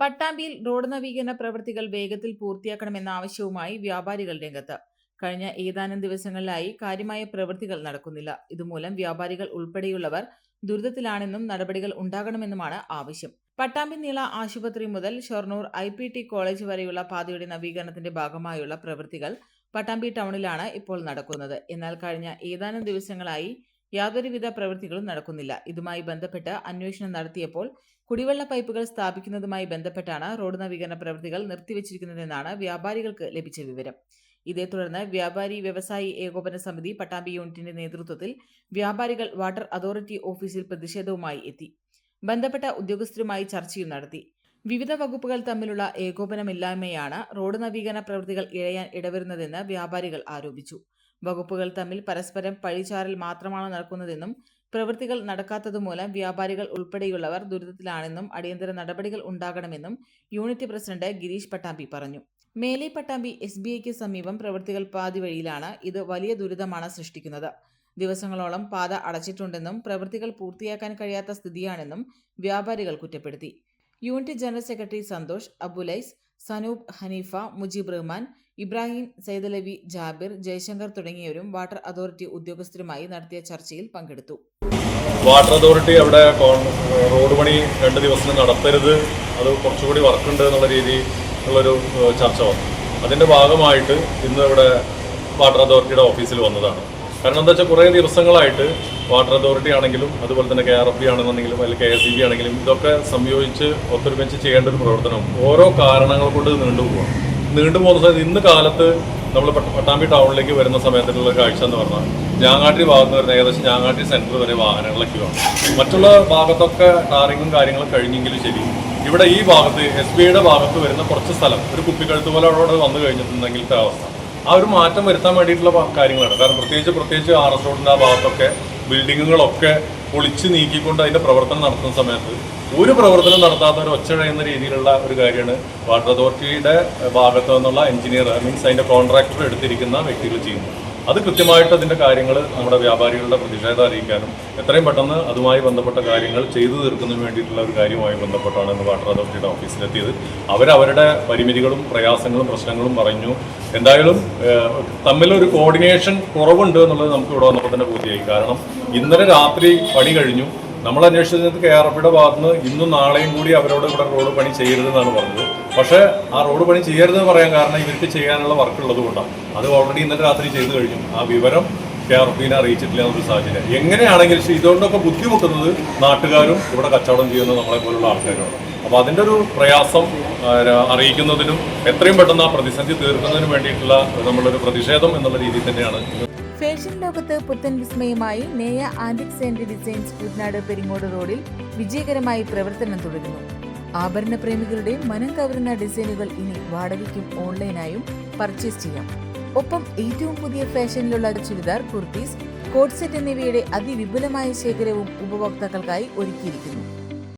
പട്ടാമ്പിയിൽ road നവീകരണ പ്രവൃത്തികൾ വേഗത്തിൽ പൂർത്തിയാക്കണമെന്ന ആവശ്യവുമായി വ്യാപാരികൾ രംഗത്ത്. കഴിഞ്ഞ ഏതാനും ദിവസങ്ങളിലായി കാര്യമായ പ്രവൃത്തികൾ നടക്കുന്നില്ല. ഇതുമൂലം വ്യാപാരികൾ ഉൾപ്പെടെയുള്ളവർ ദുരിതത്തിലാണെന്നും നടപടികൾ ഉണ്ടാകണമെന്നുമാണ് ആവശ്യം. പട്ടാമ്പി നീള ആശുപത്രി മുതൽ Shoranur I P T college വരെയുള്ള പാതയുടെ നവീകരണത്തിന്റെ ഭാഗമായുള്ള പ്രവൃത്തികൾ പട്ടാമ്പി ടൗണിലാണ് ഇപ്പോൾ നടക്കുന്നത്. എന്നാൽ കഴിഞ്ഞ ഏതാനും ദിവസങ്ങളായി യാതൊരുവിധ പ്രവൃത്തികളും നടക്കുന്നില്ല. ഇതുമായി ബന്ധപ്പെട്ട് അന്വേഷണം നടത്തിയപ്പോൾ കുടിവെള്ള പൈപ്പുകൾ സ്ഥാപിക്കുന്നതുമായി ബന്ധപ്പെട്ടാണ് റോഡ് നവീകരണ പ്രവൃത്തികൾ നിർത്തിവച്ചിരിക്കുന്നതെന്നാണ് വ്യാപാരികൾക്ക് ലഭിച്ച വിവരം. ഇതേ തുടർന്ന് വ്യാപാരി വ്യവസായി ഏകോപന സമിതി പട്ടാമ്പി യൂണിറ്റിന്റെ നേതൃത്വത്തിൽ വ്യാപാരികൾ വാട്ടർ അതോറിറ്റി ഓഫീസിൽ പ്രതിഷേധവുമായി എത്തി. ബന്ധപ്പെട്ട ഉദ്യോഗസ്ഥരുമായി ചർച്ചയും നടത്തി. വിവിധ വകുപ്പുകൾ തമ്മിലുള്ള ഏകോപനമില്ലായ്മയാണ് റോഡ് നവീകരണ പ്രവൃത്തികൾ ഇഴയാൻ ഇടവരുന്നതെന്ന് വ്യാപാരികൾ ആരോപിച്ചു. വകുപ്പുകൾ തമ്മിൽ പരസ്പരം പഴിചാരൽ മാത്രമാണ് നടക്കുന്നതെന്നും പ്രവൃത്തികൾ നടക്കാത്തതുമൂലം വ്യാപാരികൾ ഉൾപ്പെടെയുള്ളവർ ദുരിതത്തിലാണെന്നും അടിയന്തര നടപടികൾ ഉണ്ടാകണമെന്നും യൂണിറ്റ് പ്രസിഡന്റ് ഗിരീഷ് പട്ടാമ്പി പറഞ്ഞു. മേലെ പട്ടാമ്പി എസ് ബി ഐക്ക് സമീപം പ്രവൃത്തികൾ പാതി വഴിയിലാണ് ഇത് വലിയ ദുരിതമാണ് സൃഷ്ടിക്കുന്നത്. ദിവസങ്ങളോളം പാത അടച്ചിട്ടുണ്ടെന്നും പ്രവൃത്തികൾ പൂർത്തിയാക്കാൻ കഴിയാത്ത സ്ഥിതിയാണെന്നും വ്യാപാരികൾ കുറ്റപ്പെടുത്തി. Unit general secretary Santhosh Abulais Sanoob Haneefa Mujeeb Rahman Ibrahim Saidalavi Jabir Jayashankar തുടങ്ങിയവരും വാട്ടർ അതോറിറ്റി ഉദ്യോഗസ്ഥരുമായി നടത്തിയ ചർച്ചയിൽ പങ്കെടുത്തു. വാട്ടർ അതോറിറ്റി അവിടെ റോഡ് പണി രണ്ട് ദിവസം നടത്തരുത്. അത് കുറച്ചുകൂടി വർക്കുണ്ട് എന്നുള്ള രീതിയിൽ ഉള്ളൊരു ചർച്ച വന്നു. അതിന്റെ ഭാഗമായിട്ട് ഇന്ന് ഇവിടെ വാട്ടർ അതോറിറ്റിയുടെ ഓഫീസിൽ വന്നതാണ്. കാരണം എന്താ വെച്ചാൽ കുറേ ദിവസങ്ങളായിട്ട് വാട്ടർ അതോറിറ്റി ആണെങ്കിലും അതുപോലെ തന്നെ കെ ആർ എഫ് ബി ആണെന്നുണ്ടെങ്കിലും അല്ലെങ്കിൽ കെ എസ് ഇ ബി ആണെങ്കിലും ഇതൊക്കെ സംയോജിച്ച് ഒത്തൊരുമിച്ച് ചെയ്യേണ്ട ഒരു പ്രവർത്തനം ഓരോ കാരണങ്ങൾ കൊണ്ട് നീണ്ടുപോകും നീണ്ടുപോകുന്ന സമയത്ത് ഇന്ന് കാലത്ത് നമ്മൾ പട്ടാമ്പി ടൗണിലേക്ക് വരുന്ന സമയത്തുള്ള കാഴ്ച എന്ന് പറഞ്ഞാൽ ഞാങ്ങാട്ടി ഭാഗത്ത് വരുന്ന ഏകദേശം ഞാങ്ങാട്ടി സെന്റർ വരെ വാഹനങ്ങളൊക്കെ ആണ് മറ്റുള്ള ഭാഗത്തൊക്കെ ടാറിങ്ങും കാര്യങ്ങളും കഴിഞ്ഞെങ്കിലും ശരി. ഇവിടെ ഈ ഭാഗത്ത് എസ് ബി ഐയുടെ ഭാഗത്ത് വരുന്ന കുറച്ച് സ്ഥലം ഒരു കുപ്പിക്കഴുത്ത് പോലെ അവിടെ വന്നു കഴിഞ്ഞിട്ടുണ്ടെങ്കിലത്തെ അവസ്ഥ. ആ ഒരു മാറ്റം വരുത്താൻ വേണ്ടിയിട്ടുള്ള കാര്യങ്ങളാണ്. കാരണം പ്രത്യേകിച്ച് പ്രത്യേകിച്ച് ആർ എസ് റോഡിന്റെ ആ ഭാഗത്തൊക്കെ ബിൽഡിങ്ങുകളൊക്കെ പൊളിച്ച് നീക്കിക്കൊണ്ട് അതിന്റെ പ്രവർത്തനം നടത്തുന്ന സമയത്ത് ഒരു പ്രവർത്തനം നടത്താത്ത ഒരു ഒച്ചഴയുന്ന രീതിയിലുള്ള ഒരു കാര്യമാണ് വാട്ടർ അതോറിറ്റിയുടെ ഭാഗത്തു നിന്നുള്ള എഞ്ചിനീയർ മീൻസ് അതിന്റെ കോൺട്രാക്ടർ എടുത്തിരിക്കുന്ന വ്യക്തികൾ ചെയ്യുന്നത്. അത് കൃത്യമായിട്ട് അതിന്റെ കാര്യങ്ങൾ നമ്മുടെ വ്യാപാരികളുടെ പ്രതിഷേധം അറിയിക്കാനും എത്രയും പെട്ടെന്ന് അതുമായി ബന്ധപ്പെട്ട കാര്യങ്ങൾ ചെയ്തു തീർക്കുന്നതിന് വേണ്ടിയിട്ടുള്ള ഒരു കാര്യവുമായി ബന്ധപ്പെട്ടാണ് ഇന്ന് വാട്ടർ അതോറിറ്റിയുടെ ഓഫീസിലെത്തിയത്. അവരവരുടെ പരിമിതികളും പ്രയാസങ്ങളും പ്രശ്നങ്ങളും പറഞ്ഞു. എന്തായാലും തമ്മിലൊരു കോർഡിനേഷൻ കുറവുണ്ട് എന്നുള്ളത് നമുക്ക് ഇവിടെ വന്നപ്പോൾ തന്നെ പൂർത്തിയായി കാരണം ഇന്നലെ രാത്രി പണി കഴിഞ്ഞു. നമ്മൾ അന്വേഷിച്ചത് കെ ആർ എഫിയുടെ ഭാഗത്തുനിന്ന് ഇന്നും നാളെയും കൂടി അവരോട് ഇവിടെ റോഡ് പണി ചെയ്യരുതെന്നാണ് പറഞ്ഞത്. പക്ഷേ ആ റോഡ് പണി ചെയ്യരുതെന്ന് പറയാൻ കാരണം ഇവർക്ക് ചെയ്യാനുള്ള വർക്ക് ഉള്ളത് കൊണ്ടാണ്. അത് ഓൾറെഡി ഇന്നലെ രാത്രി ചെയ്തു കഴിഞ്ഞു. ആ വിവരം കെ ആർ എഫിനെ അറിയിച്ചിട്ടില്ല എന്നൊരു സാഹചര്യം. എങ്ങനെയാണെങ്കിലും ഇതുകൊണ്ടൊക്കെ ബുദ്ധിമുട്ടുന്നത് നാട്ടുകാരും ഇവിടെ കച്ചവടം ചെയ്യുന്ന നമ്മളെ പോലുള്ള ആൾക്കാരുമാണ്. അപ്പോൾ അതിന്റെ ഒരു പ്രയാസം അറിയിക്കുന്നതിനും എത്രയും പെട്ടെന്ന് ആ പ്രതിസന്ധി തീർക്കുന്നതിനും വേണ്ടിയിട്ടുള്ള നമ്മളൊരു പ്രതിഷേധം എന്നുള്ള രീതിയിൽ തന്നെയാണ് ഫാഷൻ ലോകത്ത് പുത്തൻ വിസ്മയമായി Neya antiques and designs Kuttanad Peringode റോഡിൽ വിജയകരമായി പ്രവർത്തനം തുടരുന്നു. ആഭരണ പ്രേമികളുടെ മനം കവരുന്ന ഡിസൈനുകൾ ഇനി വാടകയ്ക്കും ഓൺലൈനായും പർച്ചേസ് ചെയ്യാം. ഒപ്പം ഏറ്റവും പുതിയ ഫാഷനിലുള്ള ചുരിദാർ കുർത്തീസ് കോട്ട് സെറ്റ് എന്നിവയുടെ അതിവിപുലമായ ശേഖരവും ഉപഭോക്താക്കൾക്കായി ഒരുക്കിയിരിക്കുന്നു.